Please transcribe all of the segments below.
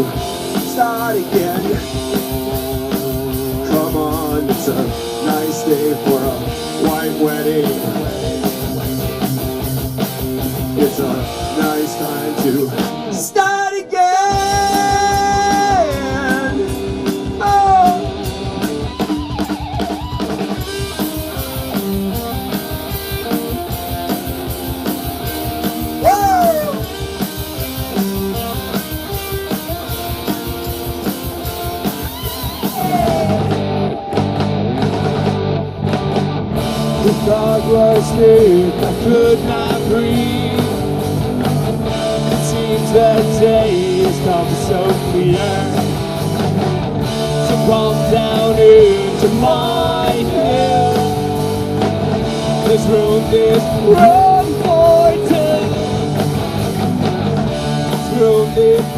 start again. Come on, it's a Dog was sick, I could not breathe. It seems the day has come so clear. So calm down into my head. This room is wrong for two. This room is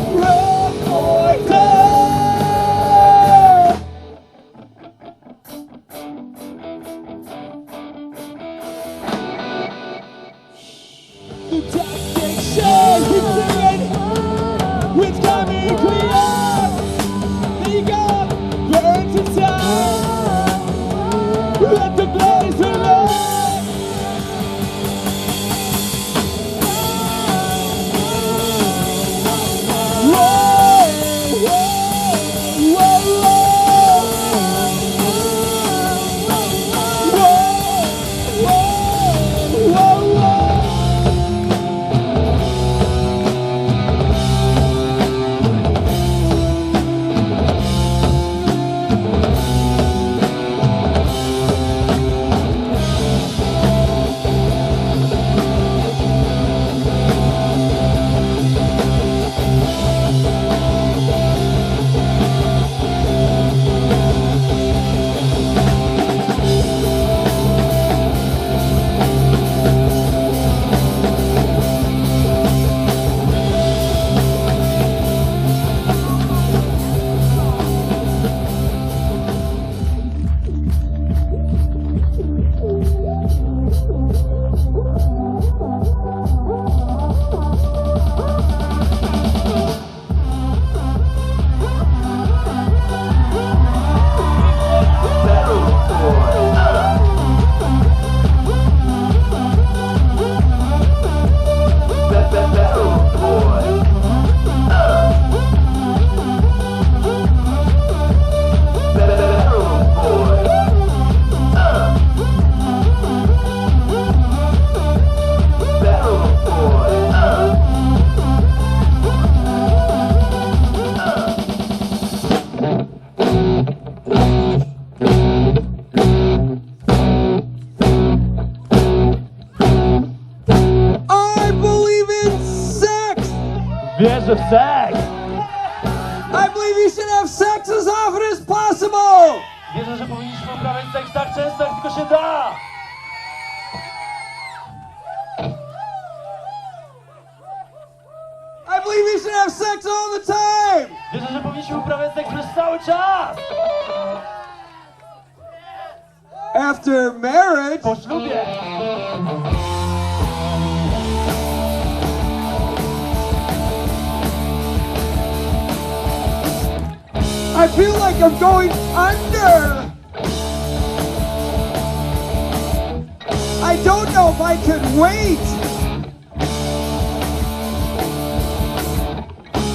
I feel like I'm going under. I don't know if I could wait.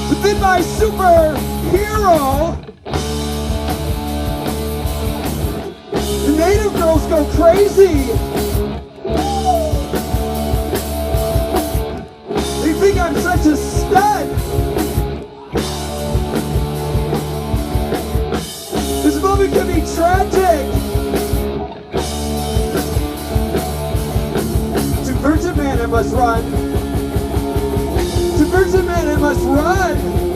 But then my superhero, the native girls go crazy. They think I'm such a stud. Tragic. To Virgin Man, I must run. To Virgin Man, I must run. Run!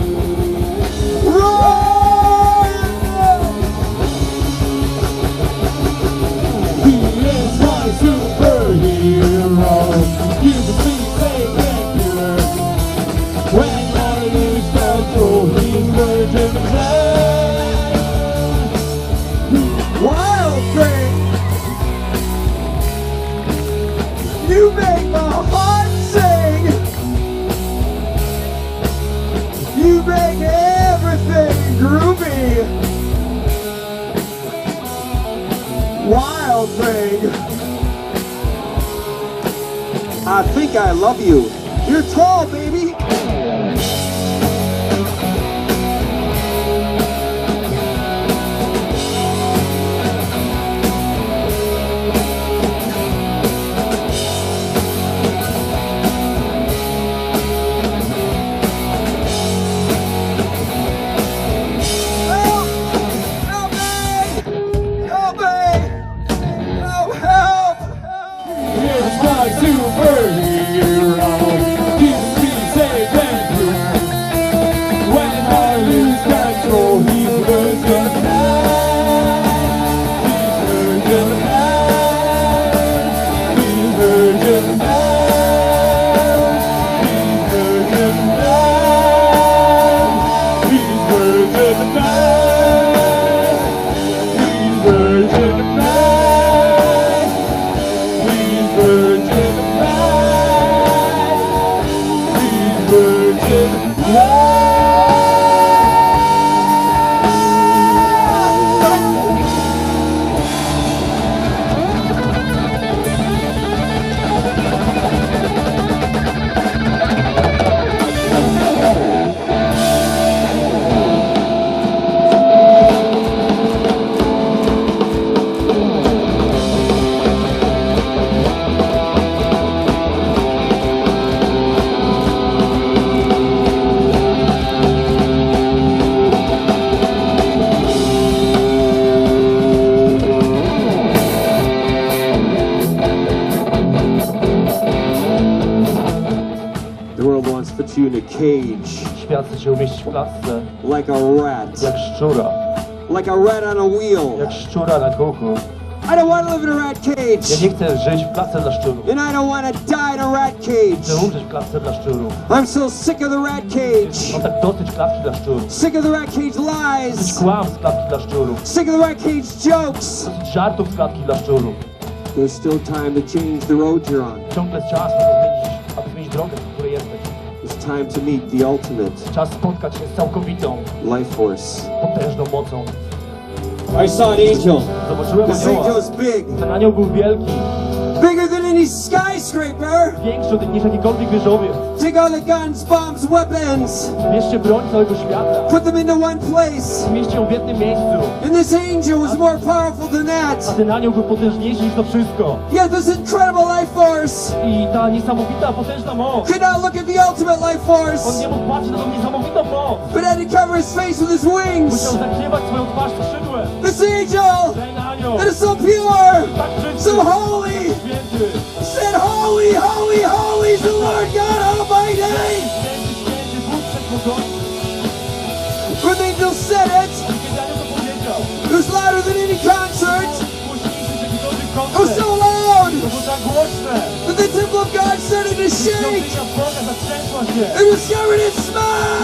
The world wants to put you in a cage Świat chce cię umieścić w klatce, like a rat, jak szczura, like a rat on a wheel. jak szczura na kuchu. I don't want to live in a rat Ja cage, nie chcę żyć w klatce dla szczurów. and I don't want to die in a rat Chcę cage. umrzeć w klatce dla szczurów. I'm so sick of the rat cage, Mam tak dosyć klatki dla szczurów. sick of the rat cage lies, kłam z klatki dla szczurów. sick of the rat cage jokes. Dosyć żartów z klatki dla szczurów. There's still time to change the road you're on. Ciągle czas, aby zmienić, aby zmienić drogę, time to meet the ultimate Czas spotkać się z całkowitą, life force. potężną mocą. I saw an angel. Zobaczyłem This anioła. angel's big, Ten anioł był wielki, bigger than any skyscraper. większy od- niż jakikolwiek wieżowiec. Take all the guns, bombs, weapons, Bierzcie broń całego świata. put them into one place. Zmieście ją w jednym miejscu. And this angel was more powerful than A that. ten anioł był potężniejszy niż to wszystko. Had this incredible life force. I ta niesamowita, potężna moc. Could not look at the ultimate life On force, nie mógł patrzeć na tą niesamowitą moc. but had to cover his face with his wings. Musiał zakrywać swoją twarz skrzydłem. This angel Ten anioł, that is so pure, tak so holy, said, Holy, holy, holy is the Lord God Almighty. When the angel said it, it was louder than any concert. It was so loud that the temple of God started to shake. It was covered in smoke.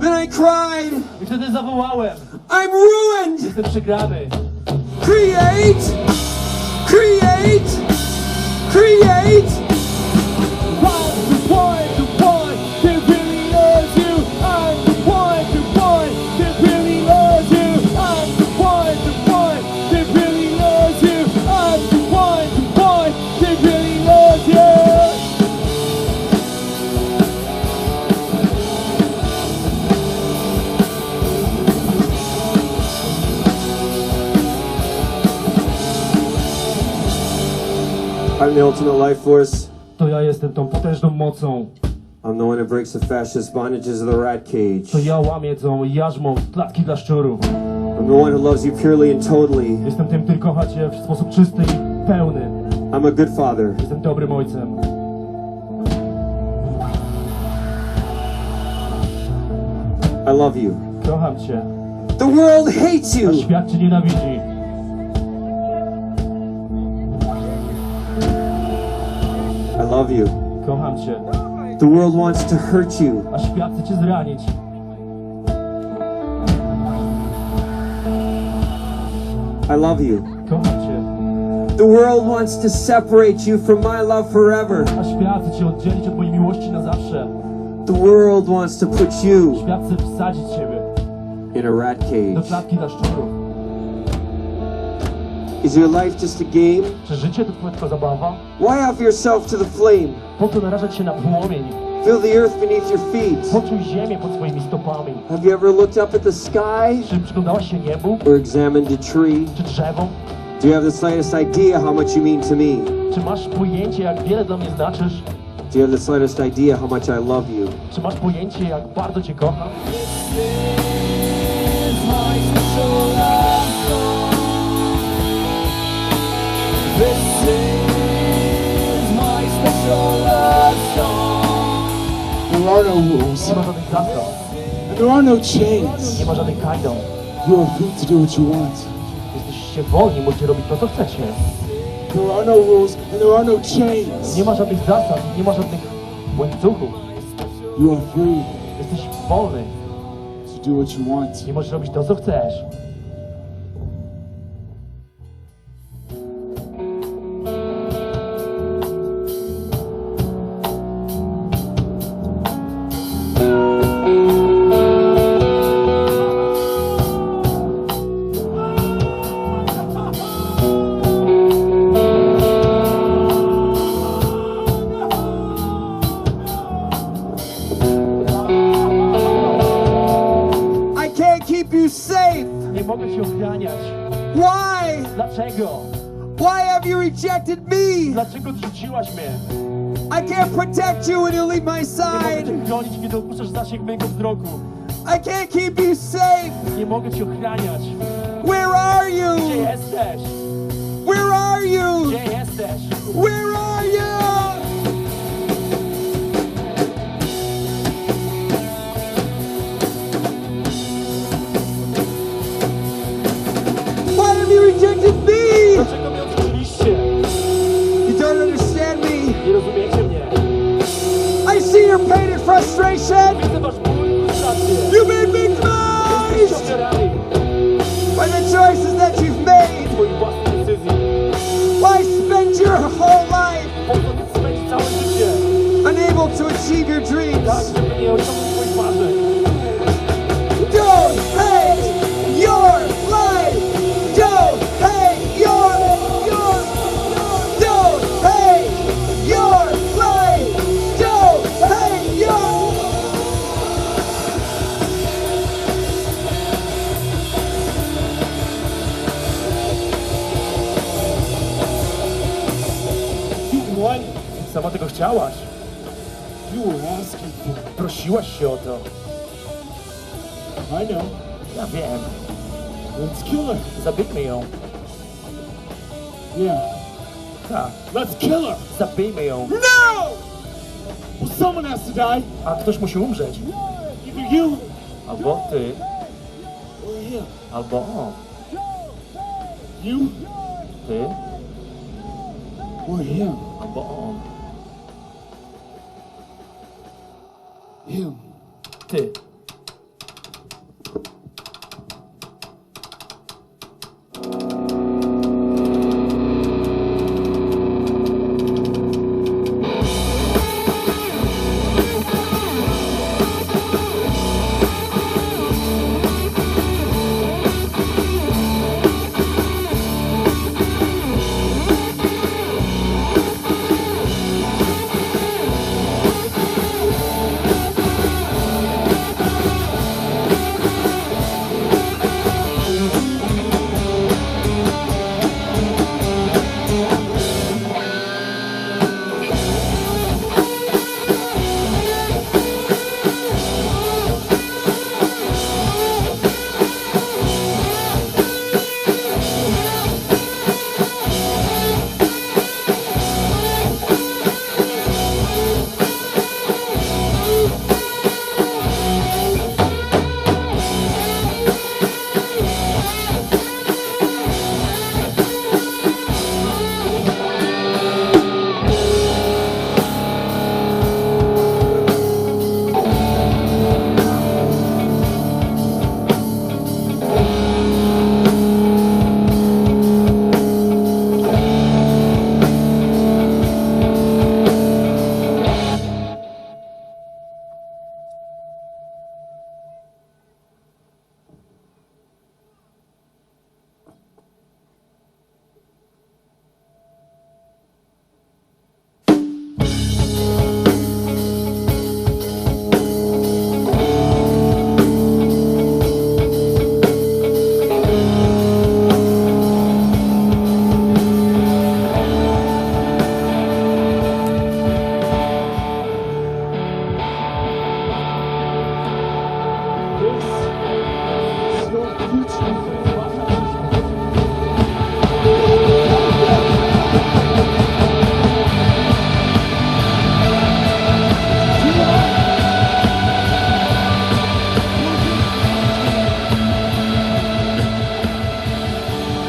Then I cried, I wtedy zawołałem, I'm ruined. jestem przegrany. Create, create, create. I'm the ultimate life force. To ja jestem tą potężną mocą. I'm the one that breaks the fascist bondages of the rat cage. To ja łamię tą jarzmą klatki dla szczurów. I'm the one who loves you purely and totally. Jestem tym, który kocha cię w sposób czysty i pełny. I'm a good father. Jestem dobrym ojcem. I love you. Kocham cię. The world hates A you. świat cię nienawidzi. I love you. Kocham cię. The world wants to hurt you. A świat chce cię zranić. I love you. Kocham cię. The world wants to separate you from my love forever. A świat chce cię oddzielić od mojej miłości na zawsze. The world wants to put you Świat chce wsadzić ciebie in a rat do cage. Is your life just a game? Czy życie to tylko zabawa? Why offer yourself to the flame? Po co narażać się na płomień? Feel the earth beneath your feet. Poczuj ziemię pod swoimi stopami. Have you ever looked up at the sky Czy przyglądałaś się niebu? or examined a tree? Czy drzewom? Do you have the slightest idea how much you mean to me? Czy masz pojęcie, jak wiele dla mnie znaczysz? Do you have the slightest idea how much I love you? Czy masz pojęcie, jak bardzo cię kocham? There are no rules. Nie And there are no chains. nie ma żadnych kajdan. You are free to do what you want. Jesteście wolni, możecie robić to, co chcecie. There are no rules and there are no chains. Nie ma żadnych zasad, nie ma żadnych łańcuchów. You are free Jesteś wolny to do what you want. i możesz robić to, co chcesz. Why have you rejected me? Dlaczego odrzuciłaś mnie? I can't protect you when you leave my Nie mogę side. cię chronić, kiedy opuszczasz zasięg mojego wzroku. I can't keep you safe. Nie mogę cię ochraniać. Where are Gdzie you? jesteś? Where are you? Gdzie jesteś? Where are you? Frustration. Widzę wasz ból i frustrację. You've been Jesteście victimized ofiarami by the choices that you've made. swoich własnych decyzji. Why spend your whole life Po co spędzić całe życie? unable to achieve your Tak, dreams? Chciałaś. For it. Prosiłaś się o to. I know. Ja wiem. Let's kill her. Zabijmy ją. Yeah. Tak. Let's kill her. Zabijmy ją. No! Well, someone has to die. A ktoś musi umrzeć. Either you Albo ty, or him. albo on. You Ty, or him. albo on. Him. Ty.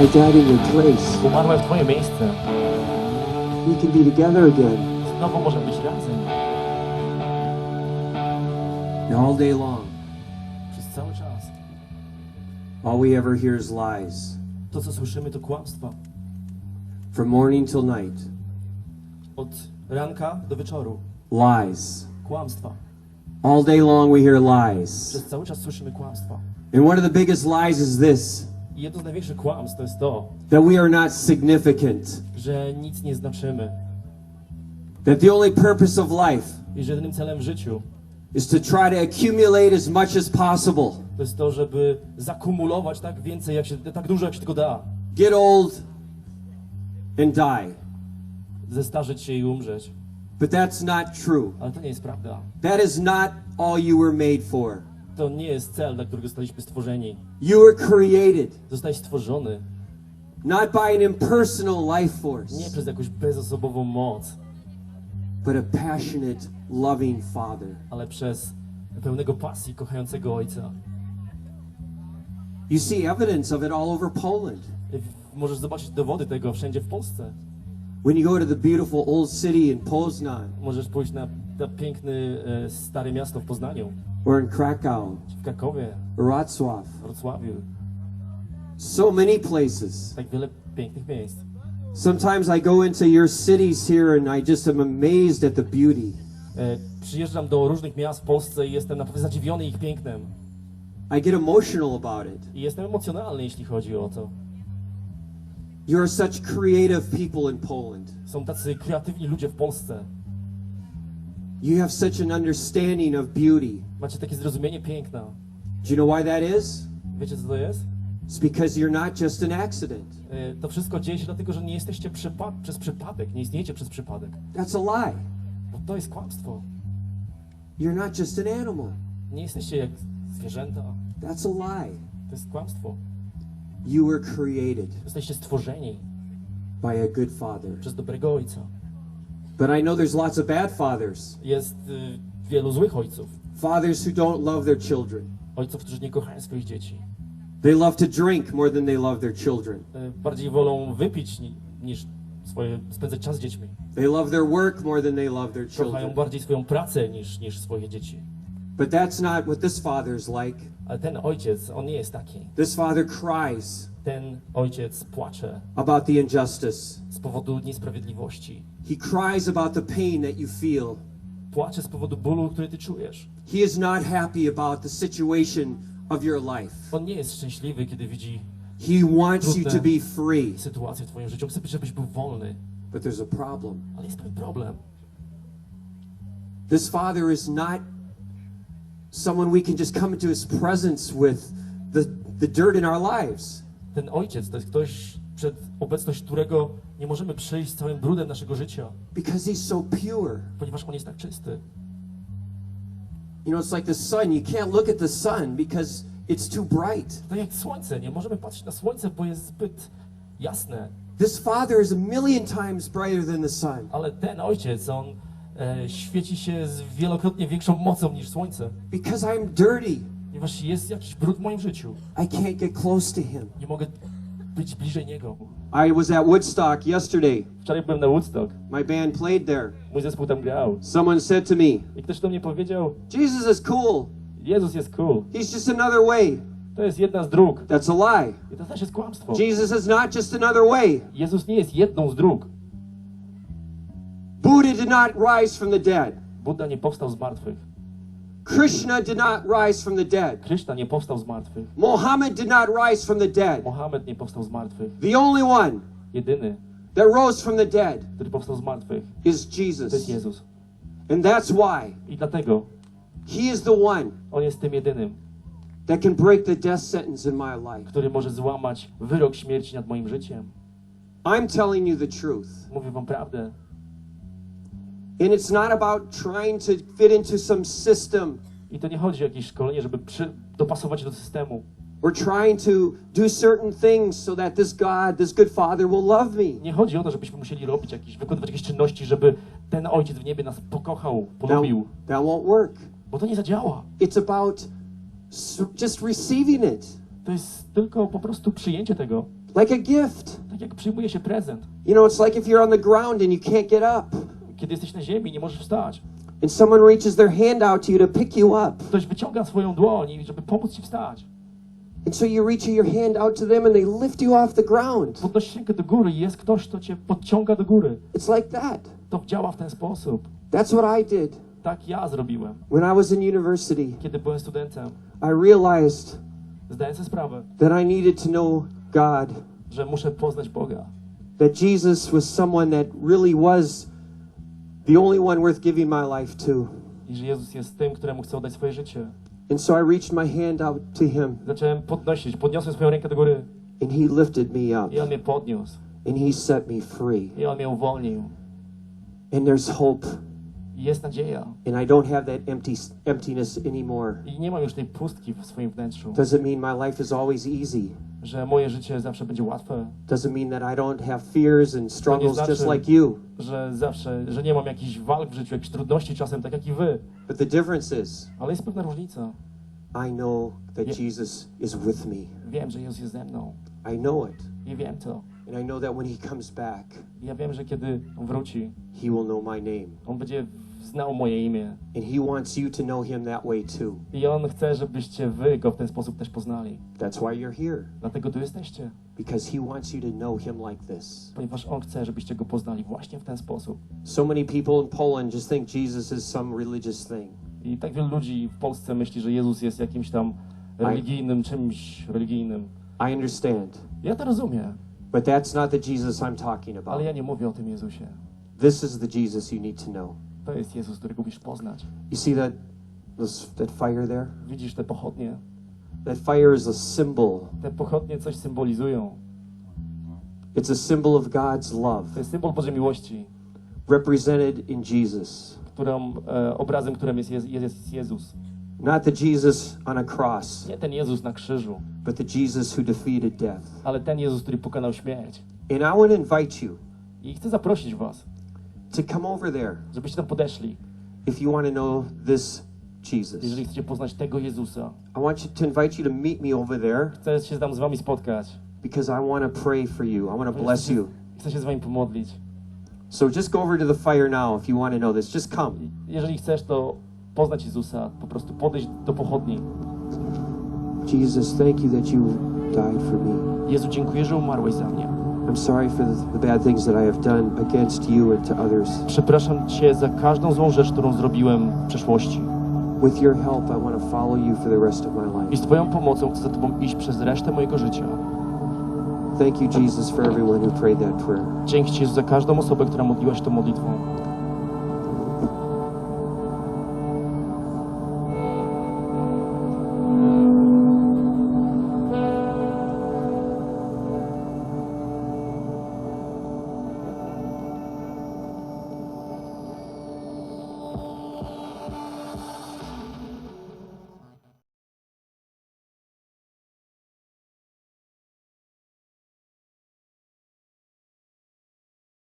I died in your place. Umarłem w Twoje miejsce. We can be together again. Znowu możemy być razem. And all day long, Przez cały czas. all we ever hear is lies. To, co słyszymy, to kłamstwa. From morning till night, Od ranka do wieczoru. lies. Kłamstwa. All day long we hear lies. Przez cały czas słyszymy kłamstwa. And one of the biggest lies is this I jedno z największych kłamstw to jest to, that we are not significant. że nic nie znaczymy. That the only purpose of life I że jedynym celem w życiu is to try to accumulate as much as possible. to jest to, żeby zakumulować tak więcej, jak się, tak dużo, jak się tylko da. Get old and die. Zestarzeć się i umrzeć. But that's not true. Ale to nie jest prawda. That is not all you were made for. To nie jest cel, dla którego zostaliśmy stworzeni. You were created Zostałeś stworzony not by an impersonal life nie force, przez jakąś bezosobową moc, but a passionate, loving Father. ale przez pełnego pasji, kochającego Ojca. You see evidence of it all over Poland. Możesz zobaczyć dowody tego wszędzie w Polsce. When you go to the beautiful old city in Poznan Możesz pójść na to piękne, e, stare miasto w Poznaniu, or in Krakow w Krakowie, Wrocław, w Wrocławiu. so many places. Tak wiele pięknych miejsc. Sometimes I go into your cities here and I just am amazed at the beauty. E, Przyjeżdżam do różnych miast w Polsce i jestem naprawdę zadziwiony ich pięknem. I get emotional about it. I jestem emocjonalny, jeśli chodzi o to. You are such creative people in Poland. Są tacy kreatywni ludzie w Polsce. You have such an understanding of beauty. Macie takie zrozumienie piękna. Do you know why that is? Wiecie, co to jest? It's because you're not just an accident. E, To wszystko dzieje się dlatego, że nie jesteście przypa- przez przypadek, nie istniejecie przez przypadek. That's a lie. Bo to jest kłamstwo. You're not just an animal. Nie jesteście jak zwierzęta. That's a lie. To jest kłamstwo. You were created Jesteście stworzeni by a good father. przez dobrego ojca. But I know there's lots of bad fathers. Jest y, wielu złych ojców. Fathers who don't love their children. Ojców, którzy nie kochają swoich dzieci. They love to drink more than they love their children. Y, Bardziej wolą wypić ni- niż swoje, spędzać czas z dziećmi. They love their work more than they love their Kochają children. bardziej swoją pracę niż, niż swoje dzieci. But that's not what this father's like. Ale ten ojciec, on nie jest taki. This father cries Ten ojciec płacze about the injustice. z powodu niesprawiedliwości. He cries about the pain that you feel. Płacze z powodu bólu, który ty czujesz. He is not happy about the situation of your life. On nie jest szczęśliwy, kiedy widzi He wants you to be free. sytuację w twoim życiu. Chce, żebyś był wolny. But there's a problem. Ale jest pewien problem. This father is not someone we can just come into his presence with the, the dirt in our lives. Ten ojciec to jest ktoś, przed obecność którego nie możemy przyjść z całym brudem naszego życia, Because he's so pure. ponieważ on jest tak czysty. You know, it's like the sun. You can't look at the sun because it's too bright. Tak jak słońce, nie możemy patrzeć na słońce, bo jest zbyt jasne. This father is a million times brighter than the sun Ale ten ojciec, on e, świeci się z wielokrotnie większą mocą niż słońce. because I'm dirty. Ponieważ jest jakiś brud w moim życiu. I can't get close to him. Nie mogę być bliżej niego. I was at Woodstock yesterday. Wczoraj byłem na Woodstock. My band played there. Mój zespół tam grał. Someone said to me, I ktoś do mnie powiedział, Jesus is cool. Jezus jest cool. He's just another way. To jest jedna z dróg. That's a lie. I to też jest kłamstwo. Jesus is not just another way. Jezus nie jest jedną z dróg. Buddha did not rise from the dead. Buddha nie powstał z martwych. Krishna did not rise from the dead. Krishna nie powstał z martwych. Mohammed did not rise from the dead. Mohamed nie powstał z martwych. The only one Jedyny, that rose from the dead który powstał z martwych, is to jest Jesus. Jezus. And that's why I dlatego he is the one On jest tym jedynym, that can break the death sentence in my life. który może złamać wyrok śmierci nad moim życiem. I'm telling you the truth. Mówię wam prawdę. And it's not about trying to fit into some system I to nie chodzi o jakieś szkolenie, żeby przy, dopasować do systemu. or trying to do certain things so that this God, this good Father will love me. Nie chodzi o to, żebyśmy musieli robić jakieś, wykonywać jakieś czynności, żeby ten ojciec w niebie nas pokochał, That, polubił. that won't work. Bo to nie zadziała. It's about just receiving it. To jest tylko po prostu przyjęcie tego. like a gift. Tak jak przyjmuje się prezent. You know, it's like if you're on the ground and you can't get up, Kiedy jesteś na ziemi, nie możesz wstać. and someone reaches their hand out to you to pick you up. Ktoś wyciąga swoją dłoń, żeby pomóc ci wstać. And so you reach your hand out to them and they lift you off the ground. Podnosisz rękę do góry i jest ktoś, kto cię podciąga do góry. It's like that. To działa w ten sposób. That's what I did. Tak ja zrobiłem. When I was in university, Kiedy byłem studentem, I realized zdałem sobie sprawę, that I needed to know God, że muszę poznać Boga. that Jesus was someone that really was the only one worth giving my life to. I że Jezus jest tym, któremu chcę oddać swoje życie. And so I reached my hand out to him Zacząłem podnosić, podniosłem swoją rękę do góry and he lifted me up i On mnie podniósł. and he set me free. I On mnie uwolnił. And there's hope I jest nadzieja. and I don't have that empty emptiness anymore. I nie mam już tej pustki w swoim wnętrzu. Doesn't mean my life is always easy. Że moje życie zawsze będzie łatwe. Doesn't mean that I don't have fears and struggles znaczy- just like you. Że zawsze, że nie mam jakichś walk w życiu, jakichś trudności czasem, tak jak i wy. But the difference is Ale jest pewna różnica. I know that Yeah. Jesus is with me. Wiem, że Jezus jest ze mną. I know it. I wiem to. And I know that when he comes back, ja wiem, że kiedy On wróci, he will know my name. On będzie znał moje imię. And he wants you to know him that way too. I On chce, żebyście wy Go w ten sposób też poznali. That's why you're here. Dlatego tu jesteście. Because he wants you to know him like this. Ponieważ On chce, żebyście Go poznali właśnie w ten sposób. So many people in Poland just think Jesus is some religious thing. I tak wielu ludzi w Polsce myśli, że Jezus jest jakimś tam religijnym, czymś religijnym. I understand. Ja to rozumiem, But that's not the Jesus I'm talking ale ja about. nie mówię o tym Jezusie. This is the Jesus you need to know. To jest Jezus, którego musisz poznać. You see that this, that fire there? Widzisz te pochodnie? That fire is a symbol. Te pochodnie coś symbolizują. It's a symbol of God's love To jest symbol Bożej miłości, represented in Jesus. którą, e, obrazem, którym jest, jest, jest Jezus. Not the Jesus on a cross, Nie ten Jezus na krzyżu, but the Jesus who defeated death. ale ten Jezus, który pokonał śmierć. And I want to invite you I chcę zaprosić was, to come over there żebyście tam podeszli, if you want to know this Jesus. jeżeli chcecie poznać tego Jezusa. I want you to invite you to meet me over there Chcę się tam z wami spotkać. because I want to pray for you. I want to bless you. Chcę się z wami pomodlić. So just go over to the fire now if you want to know this. Just come. Jeżeli chcesz, to poznać Jezusa, po prostu podejść do pochodni. Jesus, thank you that you died for me. Jezu, dziękuję, że umarłeś za mnie. I'm sorry for the, the bad things that I have done against you and to others. Przepraszam Cię za każdą złą rzecz, którą zrobiłem w przeszłości. With your help, I want to follow you for the rest of my I life. z Twoją pomocą chcę za Tobą iść przez resztę mojego życia. Thank you, Jesus, for everyone who prayed that prayer. Dzięki Ci za każdą osobę, która modliła się tą modlitwą.